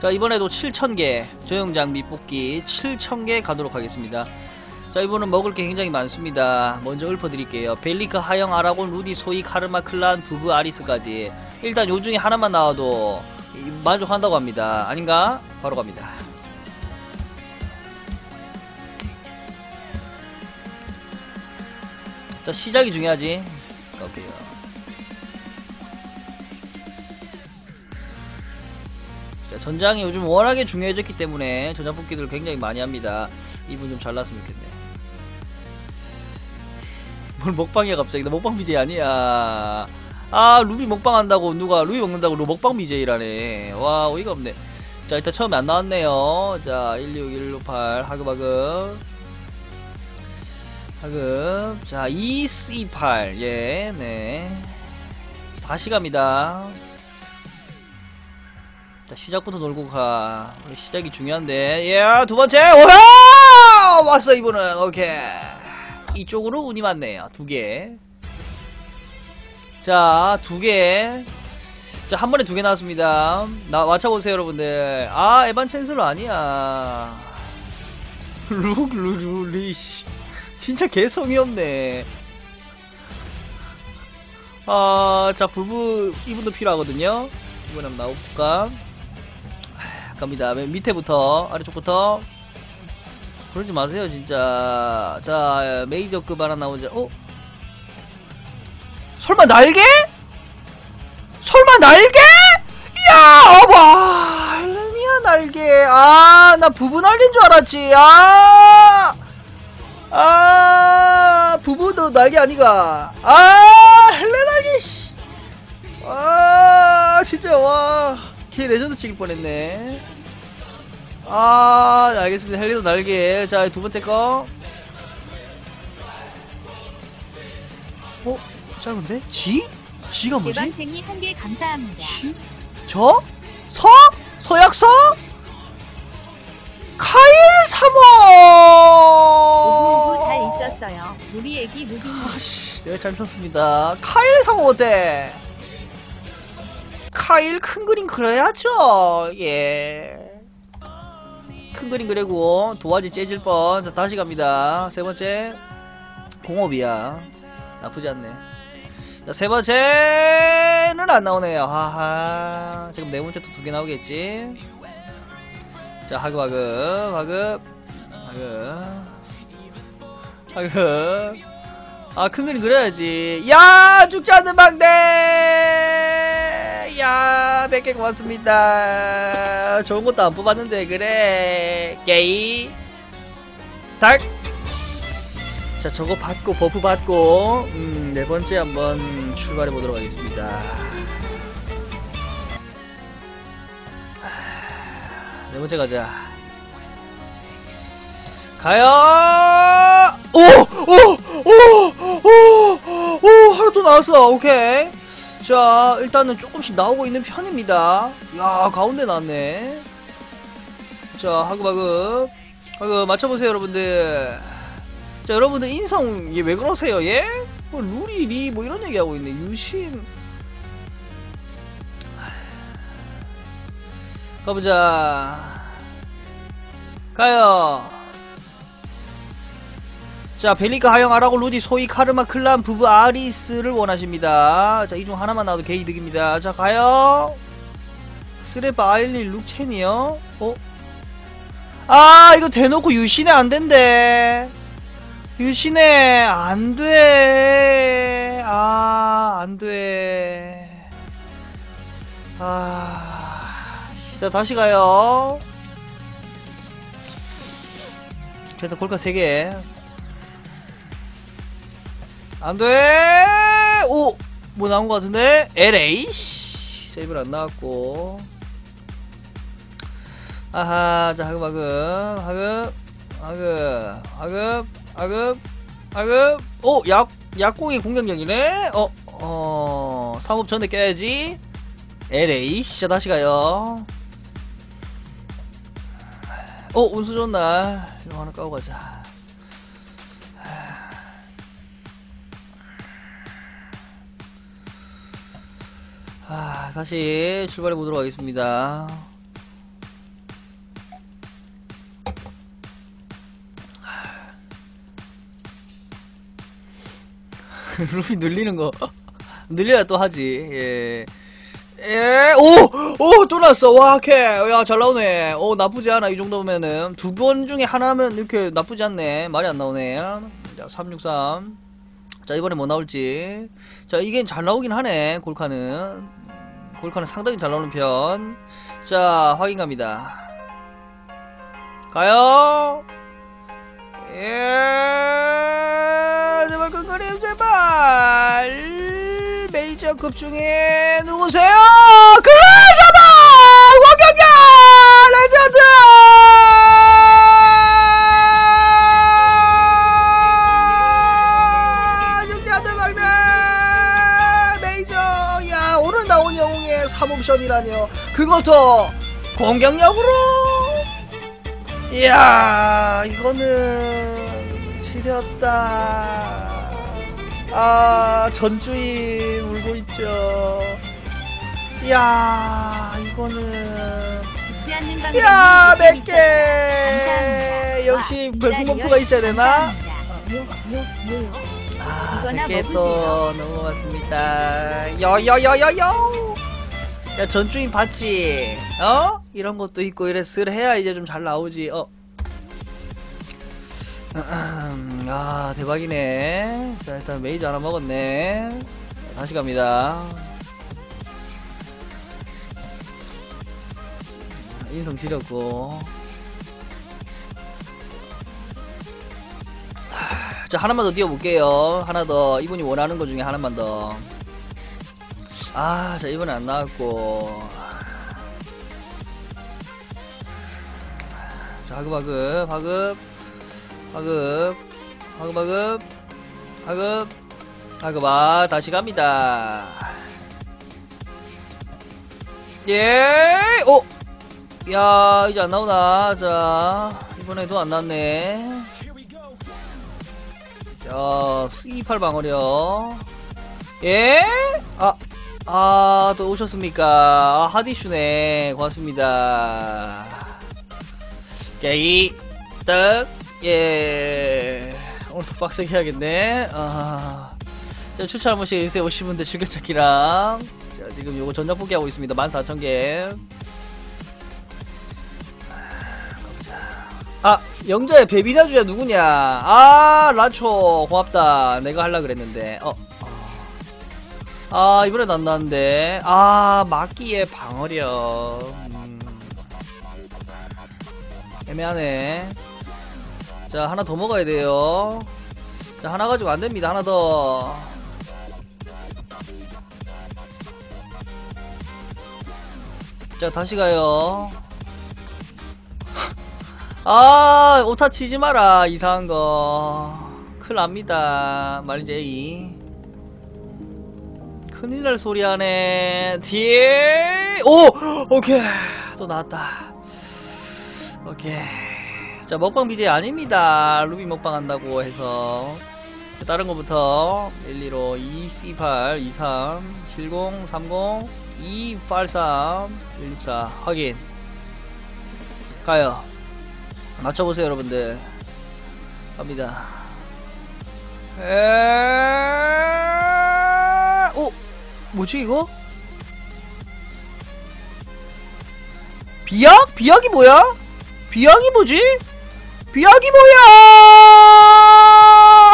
자 이번에도 7,000개 조형장비 뽑기 7,000개 가도록 하겠습니다. 자 이번은 먹을 게 굉장히 많습니다. 먼저 읊어드릴게요. 벨리크 하영 아라곤 루디 소이 카르마 클란 부부 아리스까지. 일단 요 중에 하나만 나와도 이- 만족한다고 합니다. 아닌가? 바로 갑니다. 자 시작이 중요하지? 갈게요 전장이 요즘 워낙에 중요해졌기 때문에 전장 뽑기들 굉장히 많이 합니다. 이분 좀 잘났으면 좋겠네. 뭘 먹방이야 갑자기. 나 먹방 BJ 아니야. 아 루비 먹방 한다고 누가 루비 먹는다고 루 먹방 BJ라네. 와 어이가 없네. 자 일단 처음에 안 나왔네요. 자 16158 하급 하급 하급 자 228 예네. 다시 갑니다 자 시작부터 놀고 가 우리 시작이 중요한데 예 두 번째 오하 왔어 이분은 오케이 이쪽으로 운이 많네요 두개 자, 두 개. 자, 한 번에 두 개 나왔습니다. 나, 맞춰보세요, 여러분들. 아, 에반 챈슬러 아니야. 룩, 룩, 룩, 리씨. 진짜 개성이 없네. 아, 자, 부부, 이분도 필요하거든요. 이분 한번 나올까? 아, 갑니다. 맨 밑에부터, 아래쪽부터. 그러지 마세요, 진짜. 자, 메이저급 하나 나오자. 어? 설마 날개? 설마 날개? 야, 어봐, 헬레니아 날개. 아, 나 부부 날개인 줄 알았지. 아, 아, 부부도 날개 아니가. 아, 헬레 날개. 씨. 아, 진짜 와, 걔 레전드 찍을 뻔했네. 아, 네, 알겠습니다. 헬리도 날개. 자, 두 번째 거. 어? 짧은데? 지? 지가 뭐지? 대방생이 한 개 감사합니다. 지? 저? 서? 서약서? 카일 사모! 오구 잘 있었어요. 우리 애기 무빙 아씨, 네, 잘 썼습니다. 카일 사모 어때? 카일 큰 그림 그려야죠. 예. 큰 그림 그리고 도화지 째질 뻔. 자, 다시 갑니다. 세 번째. 공업이야. 나쁘지 않네. 자, 세 번째는 안 나오네요. 하하. 지금 네 번째 또 두 개 나오겠지. 자, 하급, 하급, 하급, 하급, 하급. 아, 큰 그림 그려야지. 야, 죽지 않는 방대! 야, 100개 고맙습니다. 좋은 것도 안 뽑았는데, 그래. 게이. 닭. 자, 저거 받고, 버프 받고, 음, 네 번째 한번 출발해 보도록 하겠습니다. 네 번째 가자. 가요! 오! 오! 오! 오! 오! 하루 또 나왔어. 오케이. 자, 일단은 조금씩 나오고 있는 편입니다. 야, 가운데 나왔네. 자, 하급하급. 하급, 맞춰보세요, 여러분들. 자, 여러분들 인성, 얘왜 그러세요, 얘? 뭐, 루리, 리, 뭐 이런 얘기하고 있네. 유신. 가보자. 가요. 자, 벨리카 하영 아라고 루디 소이 카르마 클란 부부 아리스를 원하십니다. 자, 이 중 하나만 나와도 개이득입니다. 자, 가요. 스레바 아일리 룩첸이요? 어? 아, 이거 대놓고 유신에 안 된대. 유신에 안 돼. 아, 안 돼. 아. 자, 다시 가요. 일단 골카 3개. 안 돼! 오! 뭐 나온 것 같은데? LA? 씨, 세이브를 안 나왔고. 아하, 자, 하급, 하급, 하급, 하급, 하급, 하급, 하급. 오! 약, 약공이 공격력이네? 어, 어, 사업 전에 깨야지. LA? 자, 다시 가요. 어, 운수 좋은 날. 이거 하나 까고 가자. 아, 다시 출발해 보도록 하겠습니다. 아. 루피 늘리는 거 늘려야 또 하지. 예. 예, 오! 오! 또 나왔어! 와, 케 야, 잘 나오네. 오, 나쁘지 않아. 이 정도면은. 두 번 중에 하나면 이렇게 나쁘지 않네. 말이 안 나오네. 자, 363. 자, 이번에 뭐 나올지. 자, 이게 잘 나오긴 하네. 골카는. 골카는 상당히 잘 나오는 편. 자, 확인 갑니다. 가요. 예, 제발 끝거림 제발. 메이저급 중에 누구세요? 그라 옵션이라뇨. 그것도 공격력으로. 이야 이거는 지렸다 아 전주인 울고 있죠 이야 이거는 이야. 몇개. 역시 와, 별풍 기다려 버프가 있어야 되나. 아 이거나 100개 또 너무 고맙습니다 여여여여여 야 전주인 봤지? 어? 이런 것도 있고 쓸 해야 이제 좀 잘 나오지. 어. 아 대박이네. 자 일단 메이저 하나 먹었네. 자, 다시 갑니다. 인성 지렸고. 하, 자 하나만 더 띄워볼게요. 하나 더. 이분이 원하는 것 중에 하나만 더 아, 자, 이번에 안 나왔고. 자, 하급 하급, 하급, 하급, 하급 하급, 하급, 하급, 아, 다시 갑니다. 예, 오! 야, 이제 안 나오나. 자, 이번에도 안 나왔네. 자, C8 방어력. 예? 아, 아, 또 오셨습니까? 아, 하디슈네. 고맙습니다. 게이, 떡, 예. 오늘도 빡세게 해야겠네. 아. 자, 추천 한 번씩 해주세요. 오신 분들 즐겨찾기랑. 자, 지금 요거 전장 포기하고 있습니다. 14,000개. 아, 영자의 베비나 주자 누구냐? 아, 라초. 고맙다. 내가 할라 그랬는데. 어. 아 이번에도 안 나왔는데. 아 막기의 방어력. 음. 애매하네. 자 하나 더 먹어야 돼요. 자 하나 가지고 안됩니다 하나 더. 자 다시 가요. 아 오타 치지 마라 이상한 거. 큰일 납니다. 말제이 큰일 날 소리 하네. 뒤에, 오! 오케이. 또 나왔다. 오케이. 자, 먹방 BJ 아닙니다. 루비 먹방 한다고 해서. 다른 거부터 1, 2로 2, C8, 2, 3, 70, 30, 2, 8, 3, 1, 6, 4. 확인. 가요. 맞춰보세요, 여러분들. 갑니다. 에... 오! 뭐지 이거? 비약? 비약이 뭐야? 비약이 뭐지? 비약이 뭐야?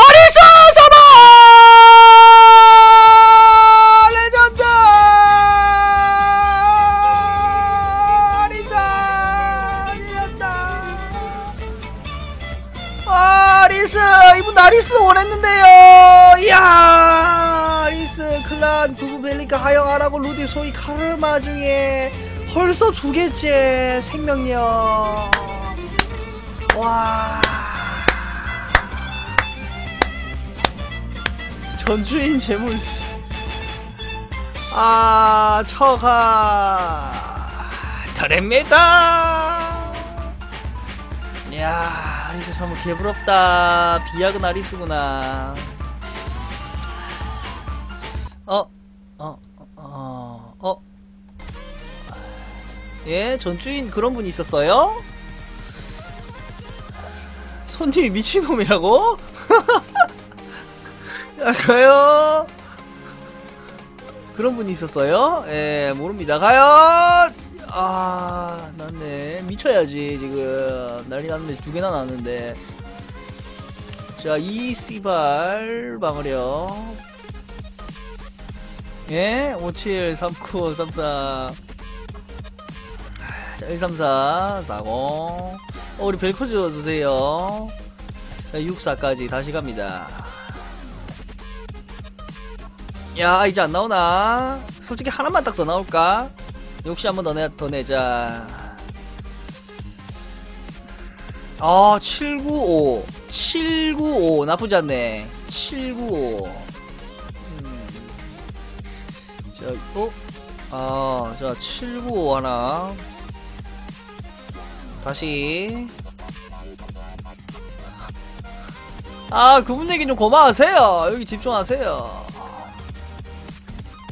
아리사 사마 레전드 아리사 이랬다 아리스 이분 나리스 원했는데요 벨리카 하영 아라고 루디 소이 카르마 중에 벌써 두 개째 생명력. 와. 전주인 재물. 아 처가. 드립니다. 이야 아리스 정말 개부럽다. 비약은 아리스구나 어? 어? 어? 예? 전주인 그런 분이 있었어요? 손님이 미친놈이라고? 자, 가요. 그런 분이 있었어요? 예, 모릅니다. 가요! 아, 났네. 미쳐야지, 지금. 난리 났는데, 두 개나 났는데. 자, 이 씨발, 방어력. 예, 57, 39, 34. 자, 134, 40. 어, 우리 벨코즈 주세요. 자, 64까지 다시 갑니다. 야, 이제 안 나오나? 솔직히 하나만 딱 더 나올까? 역시 한번 더 내, 더 내자. 아, 795. 795. 나쁘지 않네. 795. 자, 어? 아, 자, 795 하나. 다시. 아, 그분 얘기 좀 고마워하세요. 여기 집중하세요.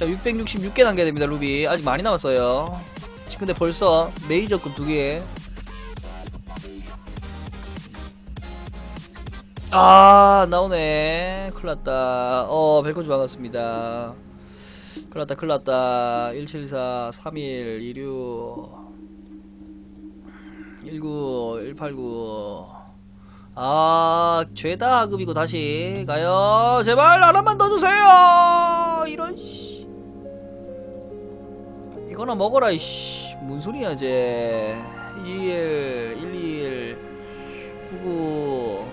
자, 666개 단계 됩니다, 루비. 아직 많이 남았어요. 근데 벌써 메이저급 두 개. 아, 나오네. 큰일 났다. 어, 벨코즈 반갑습니다. 큰일 났다, 큰일 났다. 174, 31, 26, 19, 189. 아, 죄다 하급이고 다시 가요. 제발 하나만 더 주세요. 이런 씨. 이거나 먹어라 이씨. 뭔 소리야 쟤. 21, 11, 99,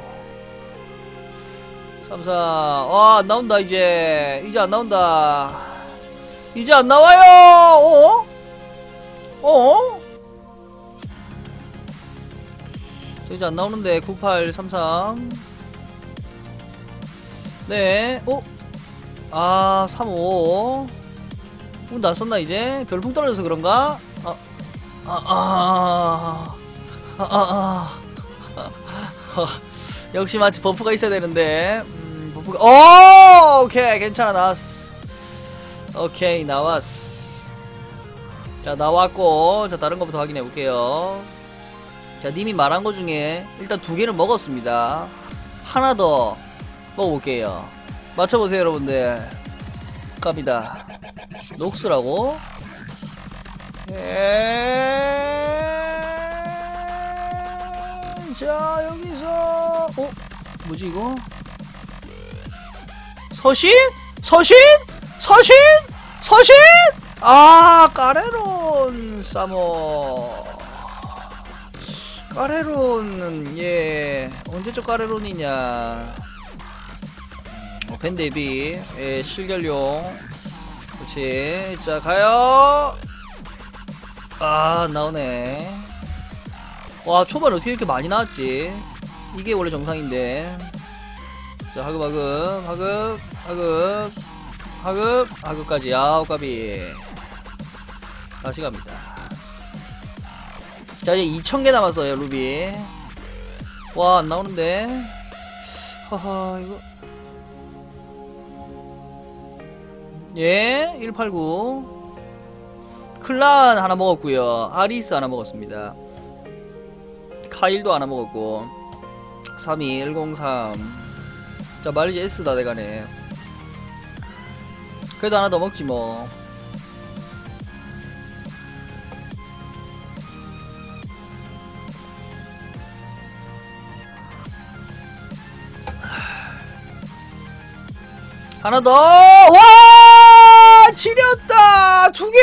34. 와, 안 나온다 이제. 이제 안 나온다. 이제 안 나와요. 어? 어? 저 이제 안 나오는데 9833 네, 어? 아, 35문 났었나 이제? 별풍 떨어져서 그런가? 아, 아, 아, 아, 아, 아. 역시 마치 버프가 있어야 되는데 음, 버프가 오 오케이 괜찮아 나왔어 오케이 나왔어 자 나왔고 자 다른 것부터 확인해 볼게요 자, 님이 말한 것 중에 일단 두 개를 먹었습니다. 하나 더 먹어볼게요. 맞춰보세요, 여러분들. 갑니다. 녹스라고? 에... 자, 여기서, 어? 뭐지, 이거? 서신? 서신? 서신? 서신? 아, 까레론 사모. 까레론은 예 언제적 까레론이냐? 어, 밴데비 예 실결용. 그렇지. 자 가요. 아 나오네. 와 초반 어떻게 이렇게 많이 나왔지? 이게 원래 정상인데. 자 하급 하급 하급 하급 하급 하급까지. 아홉 갑이. 다시 갑니다. 자 이제 2000개 남았어요 루비. 와 안나오는데? 하하 이거. 예 189 클란 하나 먹었고요. 아리스 하나 먹었습니다. 카일도 하나 먹었고. 32103자 말리지 S 다 돼가네 그래도 하나 더 먹지 뭐 하나 더! 와! 지렸다! 두 개!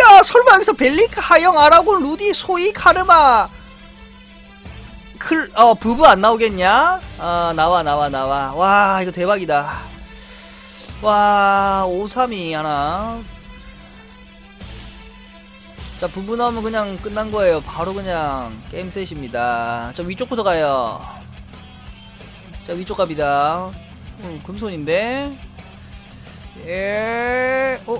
야, 설마 여기서 벨리크, 하영, 아라곤, 루디, 소이, 카르마. 클, 어, 부부 안 나오겠냐? 아, 나와, 나와, 나와. 와, 이거 대박이다. 와, 532 하나. 자, 나오면 그냥 끝난 거예요. 바로 그냥 게임 셋입니다. 자, 위쪽부터 가요. 자 위쪽 갑니다 음, 금손인데 예 어?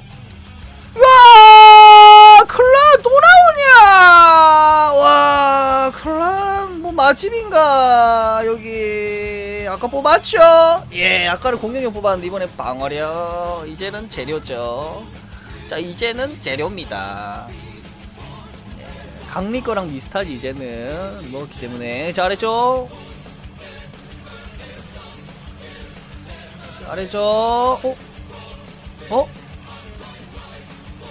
와 클란 또 나오냐 와 클란 뭐 맛집인가 여기 아까 뽑았죠 예 아까는 공격력 뽑았는데 이번에 방어력 이제는 재료죠 자 이제는 재료입니다 예, 강리 거랑 비슷하지 이제는 뭐기 때문에 잘했죠 아래쪽 어? 어?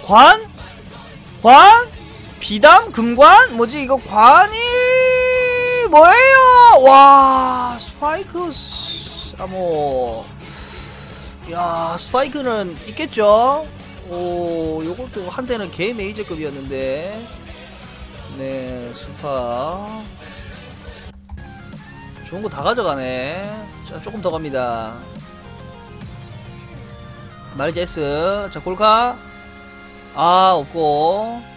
관? 관? 비담? 금관? 뭐지 이거 관이 뭐예요? 와 스파이크 아 뭐 야 스파이크는 있겠죠? 오 요것도 한때는 개 메이저급이었는데. 네 수파. 좋은 거 다 가져가네. 자 조금 더 갑니다. 마리즈 S. 자 골카. 아 없고. 자,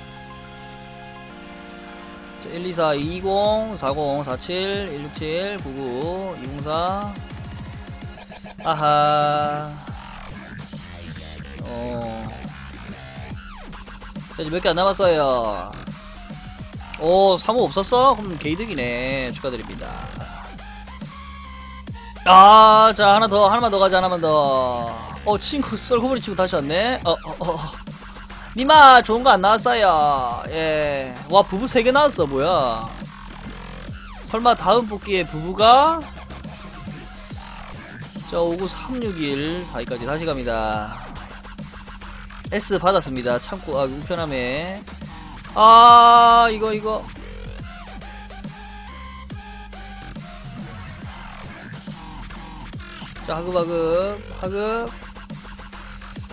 1, 2, 4, 2, 0, 40, 47, 167, 99, 204 아하 어 자, 이제 몇 개 안 남았어요 오 3호 없었어? 그럼 게이득이네 축하드립니다 아, 자, 하나 더, 하나만 더 가자, 하나만 더. 어, 친구, 썰고버리 친구 다시 왔네? 어, 어, 어. 니마, 좋은 거 안 나왔어요. 예. 와, 부부 3개 나왔어, 뭐야. 설마 다음 뽑기에 부부가? 자, 59361, 4위까지 다시 갑니다. S 받았습니다. 참고, 아, 우편함에. 아, 이거, 이거. 자, 하급 하급, 하급,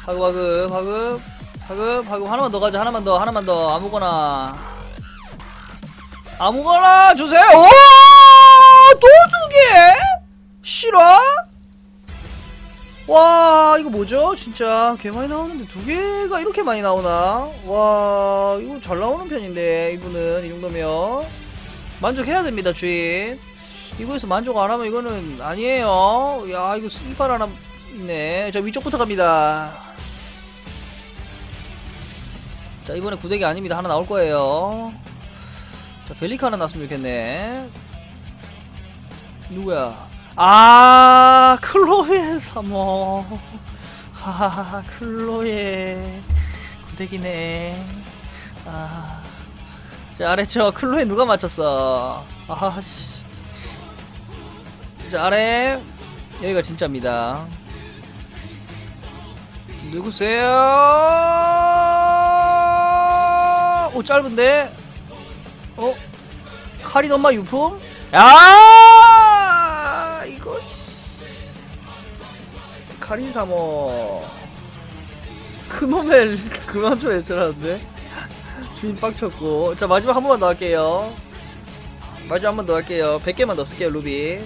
하급 하급, 하급, 하급, 하급, 하나만 더 가자, 하나만 더, 하나만 더, 아무거나. 아무거나 주세요! 오! 또두 개? 실화? 와, 이거 뭐죠? 진짜, 개 많이 나오는데 두 개가 이렇게 많이 나오나? 와, 이거 잘 나오는 편인데, 이분은, 이 정도면. 만족해야 됩니다, 주인. 이거에서 만족 안 하면 이거는 아니에요. 야, 이거 이빨 하나 있네. 자, 위쪽부터 갑니다. 자, 이번에 구데기 아닙니다. 하나 나올 거예요. 자, 벨리카 하나 났으면 좋겠네. 누구야? 아, 클로에 사모. 하하하, 클로에. 구데기네. 아. 자, 아래쪽 클로에 누가 맞췄어? 아씨. 자 아래 여기가 진짜입니다 누구세요? 오 짧은데? 어? 칼이 엄마 유품? 야 이거 씨. 카린 사모 그놈의 그만 좀 해설하는데 주인 빡쳤고 자 마지막 한 번만 더 할게요 마지막 한 번 더 할게요 100개만 더 쓸게요 루비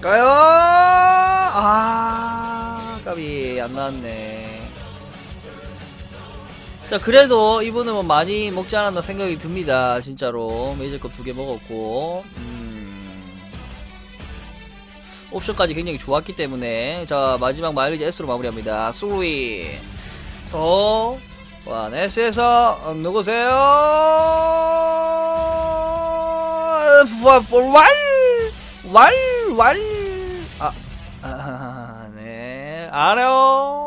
가요! 아, 까비, 안 나왔네. 자, 그래도 이분은 뭐 많이 먹지 않았나 생각이 듭니다. 진짜로. 메이저컵 두 개 먹었고, 음. 옵션까지 굉장히 좋았기 때문에, 자, 마지막 마일리지 S로 마무리합니다. 수리. 더, 완 S에서, 누구세요? 왈! 왈! 왈! 아, 아, 네. 알아요.